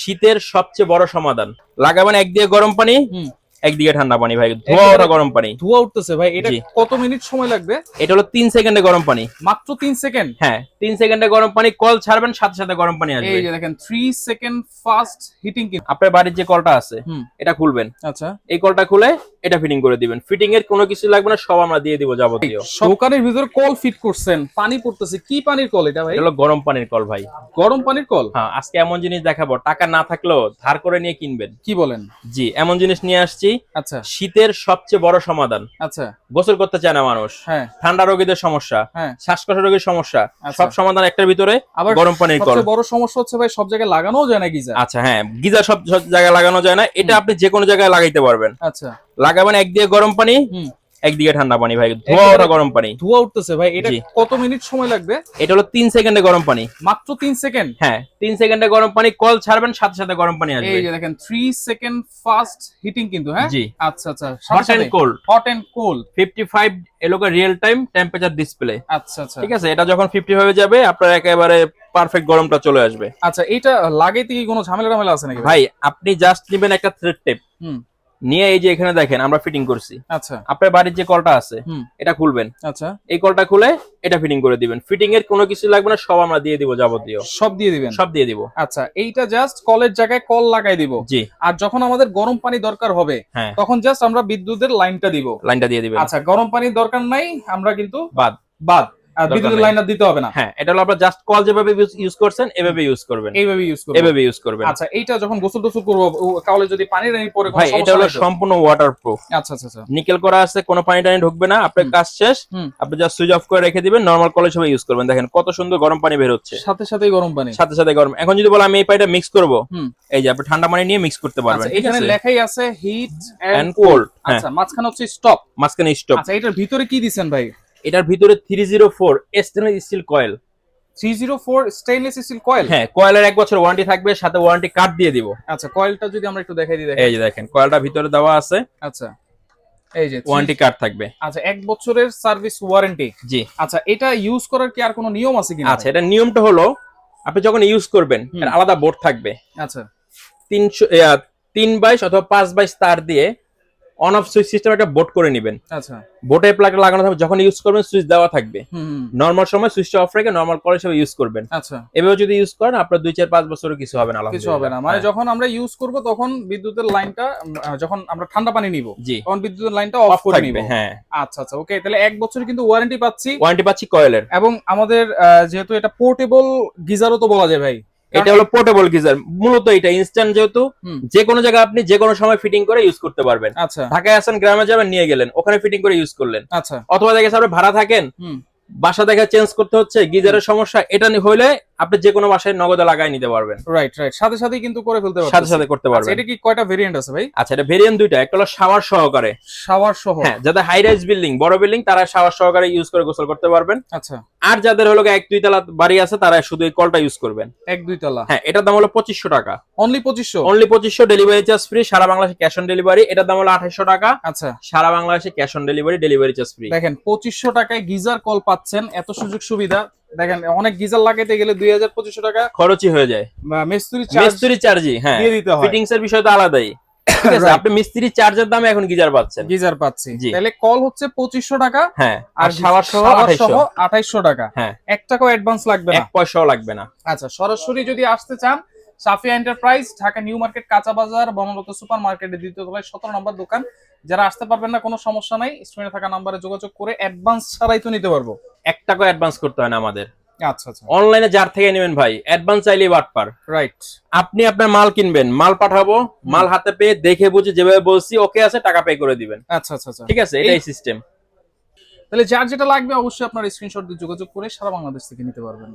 শীতের সবচেয়ে বড় সমাধান লাগাবেন একদিকে গরম পানি। একদিকে ঠান্ডা পানি ভাই ধোয়া ওঠা গরম পানি। ধোয়া উঠতেছে ভাই এটা কত মিনিট সময় লাগবে? এটা হলো তিন সেকেন্ডে গরম পানি। মাত্র তিন সেকেন্ড? হ্যাঁ তিন সেকেন্ডে গরম পানি কল ছাড়বেন সাথে সাথে গরম পানি আসবে। এই যে দেখেন থ্রি সেকেন্ড ফাস্ট হিটিং আপনার বাড়ির যে কলটা আছে এটা খুলবেন। আচ্ছা। এই কলটা খুলে এটা ফিটিং করে দিবেন। ফিটিং এর কোনো কিছু লাগবে না সব আমরা দিয়ে দিব যাবতীয়। দোকানের ভিতরে কল ফিট করছেন পানি পড়তেছে কি পানির কল এটা ভাই? এটা হলো গরম পানির কল ভাই। গরম পানির কল? হ্যাঁ আজকে এমন জিনিস দেখাবো টাকা না থাকলেও ধার করে নিয়ে কিনবেন। কি বলেন? জি এমন জিনিস নিয়ে আসছি আচ্ছা। শীতের সবচেয়ে বড় সমাধান। আচ্ছা। গোসল করতে চায় না মানুষ। হ্যাঁ। ঠান্ডা রোগীদের সমস্যা হ্যাঁ। শ্বাসকষ্ট রোগীর সমস্যা আচ্ছা। সব সমাধান একটার ভিতরে আবার গরম পানি কল। সবচেয়ে বড় সমস্যা হচ্ছে ভাই সব জায়গায় লাগানো যায় না গিজার আচ্ছা হ্যাঁ গিজার সব জায়গায় লাগানো যায় না। এটা আপনি যে কোনো জায়গায় লাগাইতে পারবেন। আচ্ছা। লাগাবেন একদিকে গরম পানি একদিকে ঠান্ডা পানি ভাই ধোয়া ওঠা গরম পানি। ধোয়া উঠতেছে ভাই এটা কত মিনিট সময় লাগবে? এটা হলো তিন সেকেন্ডে গরম পানি। মাত্র তিন সেকেন্ড? হ্যাঁ তিন সেকেন্ডে গরম পানি কল ছাড়বেন সাথে সাথে গরম পানি আসবে। এই যে দেখেন থ্রি সেকেন্ড ফাস্ট হিটিং কিন্তু হ্যাঁ? জি। আচ্ছা আচ্ছা hot and cold hot and cold fifty five এলোকা real time temperature display আচ্ছা আচ্ছা। ঠিক আছে? এটা যখন ফিফটি ফাইভে যাবে আপনার একেবারে পারফেক্ট গরমটা চলে আসবে। আচ্ছা এটা লাগাইতে কি কোনো ঝামেলা টামেলা আছে নাকি ভাই? ভাই আপনি জাস্ট নেবেন একটা থ্রেড টেপ হুম। নিয়ে এই যে এখানে দেখেন আমরা ফিটিং করছি। আচ্ছা। আপনার বাড়ির যে কলটা আছে এটা খুলবেন। আচ্ছা। এই কলটা খুলে এটা ফিটিং করে দিবেন। ফিটিং এর কোনো কিছু লাগবে না সব আমরা দিয়ে দিব যাবতীয়। সব দিয়ে দিবেন? সব দিয়ে দিব। আচ্ছা এইটা জাস্ট কলের জায়গায় কল লাগাই দিব। জি। আর যখন আমাদের গরম পানি দরকার হবে হ্যাঁ। তখন জাস্ট আমরা বিদ্যুতের লাইনটা দিব। লাইনটা দিয়ে দিবেন। আচ্ছা গরম পানির দরকার নাই আমরা কিন্তু বাদ। বাদ। বিদ্যুতের নাই। লাইনটা দিতে হবে না। হ্যাঁ এটা হলো আপনার জাস্ট কল যেভাবে ইউজ করছেন এভাবে ইউজ করবেন। এইভাবে ইউজ করব এভাবে ইউজ করবেন। আচ্ছা এইটা যখন গোসল টোসল করব কাউলে যদি পানি রানি কোনো ভাই এটা হলো সম্পূর্ণ ওয়াটার প্রুফ আচ্ছা আচ্ছা আচ্ছা। নিকেল করা আছে কোনো পানি টানি ঢুকবে না আপনার কাজ শেষ। আপনি জাস্ট সুইচ অফ করে রেখে দিবেন নর্মাল কলেজ হিসেবে ইউজ করবেন। দেখেন কত সুন্দর গরম পানি বের হচ্ছে। সাথে সাথেই গরম পানি। সাথে সাথে গরম। এখন যদি বলো আমি এই পানিটা মিক্স করব। এই যে আপনি ঠান্ডা পানি নিয়ে মিক্স করতে পারবেন আচ্ছা এখানে লেখাই আছে হিট এন্ড কোল্ড আচ্ছা মাঝখানে হচ্ছে স্টপ মাঝখানে স্টপ আচ্ছা এটার ভিতরে কি দিছেন ভাই? এটার ভিতরে three zero four stainless steel coil three zero four stainless steel coil হ্যাঁ কয়েলের এক বছর ওয়ারেন্টি থাকবে সাথে ওয়ারেন্টি কার্ড দিয়ে দিব। আচ্ছা কয়েলটা যদি আমরা একটু দেখাই দিই দেখেন। এই যে দেখেন কয়েলটা ভিতরে দেওয়া আছে। আচ্ছা এই যে ওয়ারেন্টি কার্ড থাকবে। আচ্ছা এক বছরের সার্ভিস ওয়ারেন্টি জি। আচ্ছা এটা ইউজ করার কি আর কোনো নিয়ম আছে কিনা? আচ্ছা এটা নিয়মটা হলো আপনি যখন ইউজ করবেন আলাদা বোর্ড থাকবে। আচ্ছা। তিনশো ইয়া, তিন বাইশ অথবা পাঁচ বাইশ তার দিয়ে অন অফ সুইচ সিস্টেম একটা বোট করে নেবেন। আচ্ছা। বোর্ডের প্লাগ লাগানো থাকবে যখন ইউজ করবেন সুইচ দেওয়া থাকবে। নর্মাল সময় সুইচটা অফ রেখে নর্মাল কল হিসেবে ইউজ করবেন। আচ্ছা। এভাবে যদি ইউজ করেন আপনার দুই চার পাঁচ বছরও কিছু হবে না কিছু হবে না। মানে যখন আমরা ইউজ করব তখন বিদ্যুতের লাইনটা যখন আমরা ঠান্ডা পানি নিব হ্যাঁ। জি। তখন বিদ্যুতের লাইনটা অফ করে নিব। হ্যাঁ। আচ্ছা আচ্ছা ওকে তাহলে এক বছর কিন্তু ওয়ারেন্টি পাচ্ছি। ওয়ারেন্টি পাচ্ছি কয়েলের। এবং আমাদের যেহেতু এটা পোর্টেবল গিজারও তো বলা যায় ভাই। এটা হলো পোর্টেবল গিজার মূলত এটা ইনস্ট্যান্ট যেহেতু। যে কোনো জায়গায় আপনি যে কোনো সময় ফিটিং করে ইউজ করতে পারবেন। আচ্ছা। ঢাকায় আসেন গ্রামে যাবেন নিয়ে গেলেন ওখানে ফিটিং করে ইউজ করলেন। আচ্ছা। অথবা দেখে আপনি ভাড়া থাকেন বাসা দেখা চেঞ্জ করতে হচ্ছে গিজারের সমস্যা এটা হইলে আপনি যে কোনো বাসায় নগদে লাগাই নিতে পারবেন। রাইট রাইট সাথে সাথে কিন্তু করে ফেলতে পারবেন সাথে সাথে করতে আচ্ছা, পারবেন এটা কি কয়টা ভেরিয়েন্ট আছে ভাই? আচ্ছা এটা ভেরিয়েন্ট দুইটা। একটা হলো শাওয়ার সহকারে। শাওয়ার সহ। হ্যাঁ যাদের হাই রাইজ বিল্ডিং বড় বিল্ডিং তারা শাওয়ার সহকারে ইউজ করে গোসল করতে পারবেন। আচ্ছা। আর যাদের হলো এক দুই তলা বাড়ি আছে তারা শুধু এই কলটা ইউজ করবেন। এক দুই তলা। হ্যাঁ এটার দাম হলো পঁচিশশো টাকা। অনলি পঁচিশশো? অনলি পঁচিশশো ডেলিভারি চার্জ ফ্রি সারা বাংলাদেশে ক্যাশ অন ডেলিভারি এটার দাম হলো আঠাইশো টাকা। আচ্ছা। সারা বাংলাদেশে cash on delivery delivery charge free দেখেন পঁচিশশো টাকায় গিজার কল পাচ্ছেন এত সুযোগ সুবিধা। দেখেন অনেক গিজার লাগাইতে গেলে দুই হাজার পঁচিশশো টাকা খরচই হয়ে যায়। মিস্ত্রি চার্জ মিস্ত্রি চার্জই হ্যাঁ। দিয়ে দিতে হয়। ফিটিংস এর বিষয় তো আলাদাই. আপনি মিস্ত্রি চার্জের দামে এখন গিজার পাচ্ছেন। গিজার পাচ্ছি। তাহলে কল হচ্ছে পঁচিশশো টাকা হ্যাঁ আর শাওয়ার সহ আঠাইশশো। টাকা। হ্যাঁ। এক টাকাও অ্যাডভান্স লাগবে না। এক পয়সাও লাগবে না। আচ্ছা সরাসরি যদি আসতে চান Safia enterprise Dhaka new market কাঁচা বাজার বনলতা সুপার মার্কেটের দ্বিতীয় তলায় সতেরো নম্বর দোকান। যারা আসতে পারবেন না কোনো সমস্যা নাই। স্ক্রিনে থাকা নাম্বারে যোগাযোগ করে অ্যাডভান্স ছাড়াই তো নিতে পারব। এক টাকা অ্যাডভান্স করতে হয় না আমাদের। আচ্ছা আচ্ছা। অনলাইনে যার থেকে নেবেন ভাই অ্যাডভান্স চাইলে বাটপার রাইট আপনি আপনার মাল কিনবেন মাল পাঠাবো মাল হাতে পেয়ে দেখে বুঝে যেভাবে বলছি ওকে আছে টাকা পে করে দিবেন। আচ্ছা আচ্ছা আচ্ছা। ঠিক আছে? এটাই সিস্টেম তাহলে যার যেটা লাগবে অবশ্যই আপনার স্ক্রিনশট দিয়ে যোগাযোগ করে সারা বাংলাদেশ থেকে নিতে পারবেন।